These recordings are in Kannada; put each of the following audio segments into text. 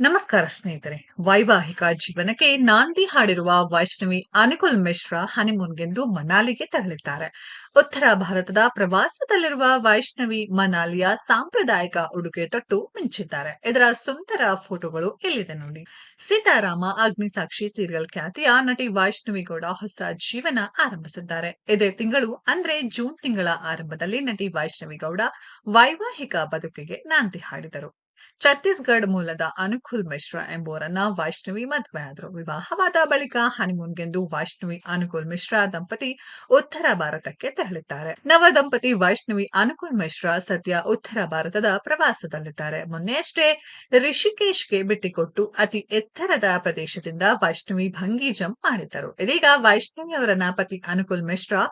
ನಮಸ್ಕಾರ ಸ್ನೇಹಿತರೆ. ವೈವಾಹಿಕ ಜೀವನಕ್ಕೆ ನಾಂದಿ ಹಾಡಿರುವ ವೈಷ್ಣವಿ ಅನುಕುಲ್ ಮಿಶ್ರಾ ಹನಿಮೂನ್ಗೆಂದು ಮನಾಲಿಗೆ ತೆರಳಿದ್ದಾರೆ. ಉತ್ತರ ಭಾರತದ ಪ್ರವಾಸದಲ್ಲಿರುವ ವೈಷ್ಣವಿ ಮನಾಲಿಯ ಸಾಂಪ್ರದಾಯಿಕ ಉಡುಗೆ ತೊಟ್ಟು ಮಿಂಚಿದ್ದಾರೆ. ಇದರ ಸುಂದರ ಫೋಟೋಗಳು ಇಲ್ಲಿದೆ ನೋಡಿ. ಸೀತಾರಾಮ ಅಗ್ನಿಸಾಕ್ಷಿ ಸೀರಿಯಲ್ ಖ್ಯಾತಿಯ ನಟಿ ವೈಷ್ಣವಿ ಗೌಡ ಹೊಸ ಜೀವನ ಆರಂಭಿಸಿದ್ದಾರೆ. ಇದೇ ತಿಂಗಳು ಅಂದ್ರೆ ಜೂನ್ ತಿಂಗಳ ಆರಂಭದಲ್ಲಿ ನಟಿ ವೈಷ್ಣವಿ ಗೌಡ ವೈವಾಹಿಕ ಬದುಕಿಗೆ ನಾಂದಿ ಹಾಡಿದರು. ಛತ್ತೀಸ್ಗಢ ಮೂಲದ ಅನುಕುಲ್ ಮಿಶ್ರಾ ಎಂಬುವರನ್ನ ವೈಷ್ಣವಿ ಮದುವೆ ಆದರು ವಿವಾಹವಾದ ಬಳಿಕ ಹನಿಮೂನ್ಗೆಂದು ವೈಷ್ಣವಿ ಅನುಕುಲ್ ಮಿಶ್ರಾ ದಂಪತಿ ಉತ್ತರ ಭಾರತಕ್ಕೆ ತೆರಳಿದ್ದಾರೆ. ನವ ದಂಪತಿ ವೈಷ್ಣವಿ ಅನುಕುಲ್ ಮಿಶ್ರಾ ಸದ್ಯ ಉತ್ತರ ಭಾರತದ ಪ್ರವಾಸದಲ್ಲಿದ್ದಾರೆ. ಮೊನ್ನೆಯಷ್ಟೇ ರಿಷಿಕೇಶ್ಗೆ ಬಿಟ್ಟಿಕೊಟ್ಟು ಅತಿ ಎತ್ತರದ ಪ್ರದೇಶದಿಂದ ವೈಷ್ಣವಿ ಭಂಗಿ ಜಂಪ್ ಮಾಡಿದ್ದರು. ಇದೀಗ ವೈಷ್ಣವಿ ಅವರನ್ನ ಪತಿ ಅನುಕುಲ್ ಮಿಶ್ರಾ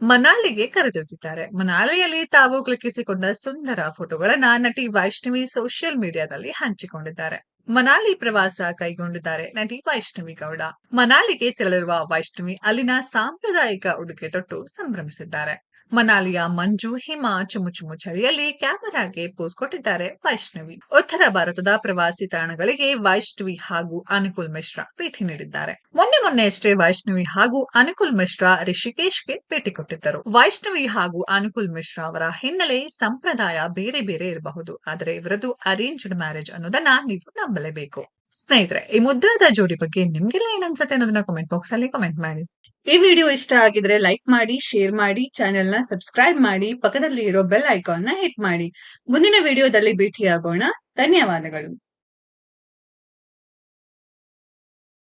ಮನಾಲಿಗೆ ಕರೆದೊಯ್ದಿದ್ದಾರೆ. ಮನಾಲಿಯಲ್ಲಿ ತಾವು ಕ್ಲಿಕ್ಕಿಸಿಕೊಂಡ ಸುಂದರ ಫೋಟೋಗಳನ್ನ ನಟಿ ವೈಷ್ಣವಿ ಸೋಷಿಯಲ್ ಮೀಡಿಯಾದಲ್ಲಿ ಹಂಚಿಕೊಂಡಿದ್ದಾರೆ. ಮನಾಲಿ ಪ್ರವಾಸ ಕೈಗೊಂಡಿದ್ದಾರೆ. ನಟಿ ವೈಷ್ಣವಿ ಗೌಡ. ಮನಾಲಿಗೆ ತೆರಳಿರುವ ವೈಷ್ಣವಿ ಅಲ್ಲಿನ ಸಾಂಪ್ರದಾಯಿಕ ಉಡುಗೆ ತೊಟ್ಟು ಸಂಭ್ರಮಿಸಿದ್ದಾರೆ. ಮನಾಲಿಯ ಮಂಜು, ಹಿಮ ಚುಮು ಚಳಿಯಲ್ಲಿ ಕ್ಯಾಮೆರಾಗೆ ಪೋಸ್ ಕೊಟ್ಟಿದ್ದಾರೆ ವೈಷ್ಣವಿ. ಉತ್ತರ ಭಾರತದ ಪ್ರವಾಸಿ ತಾಣಗಳಿಗೆ ವೈಷ್ಣವಿ ಹಾಗೂ ಅನುಕುಲ್ ಮಿಶ್ರಾ ಭೇಟಿ ನೀಡಿದ್ದಾರೆ. ಮೊನ್ನೆ ಮೊನ್ನೆಯಷ್ಟೇ ವೈಷ್ಣವಿ ಹಾಗೂ ಅನುಕುಲ್ ಮಿಶ್ರಾ ರಿಷಿಕೇಶ್ಗೆ ಭೇಟಿ ಕೊಟ್ಟಿದ್ದರು. ವೈಷ್ಣವಿ ಹಾಗೂ ಅನುಕುಲ್ ಮಿಶ್ರಾ ಅವರ ಹಿನ್ನೆಲೆ ಸಂಪ್ರದಾಯ ಬೇರೆ ಬೇರೆ ಇರಬಹುದು. ಆದರೆ ಇವರದು ಅರೇಂಜ್ಡ್ ಮ್ಯಾರೇಜ್ ಅನ್ನೋದನ್ನ ನೀವು ನಂಬಲೇಬೇಕು ಸ್ನೇಹಿತರೆ, ಈ ಮುದ್ದಾದ ಜೋಡಿ ಬಗ್ಗೆ ನಿಮ್ಗೆಲ್ಲ ಏನ್ ಅನ್ಸುತ್ತೆ ಅನ್ನೋದನ್ನ ಕಾಮೆಂಟ್ ಬಾಕ್ಸ್ ಅಲ್ಲಿ ಕಮೆಂಟ್ ಮಾಡಿ. ಈ ವಿಡಿಯೋ ಇಷ್ಟ ಆಗಿದ್ರೆ ಲೈಕ್ ಮಾಡಿ ಶೇರ್ ಮಾಡಿ ಚಾನೆಲ್ನ ಸಬ್ಸ್ಕ್ರೈಬ್ ಮಾಡಿ ಪಕ್ಕದಲ್ಲಿ ಇರೋ ಬೆಲ್ ಐಕಾನ್ನ ಹಿಟ್ ಮಾಡಿ. ಮುಂದಿನ ವಿಡಿಯೋದಲ್ಲಿ ಭೇಟಿಯಾಗೋಣ. ಧನ್ಯವಾದಗಳು.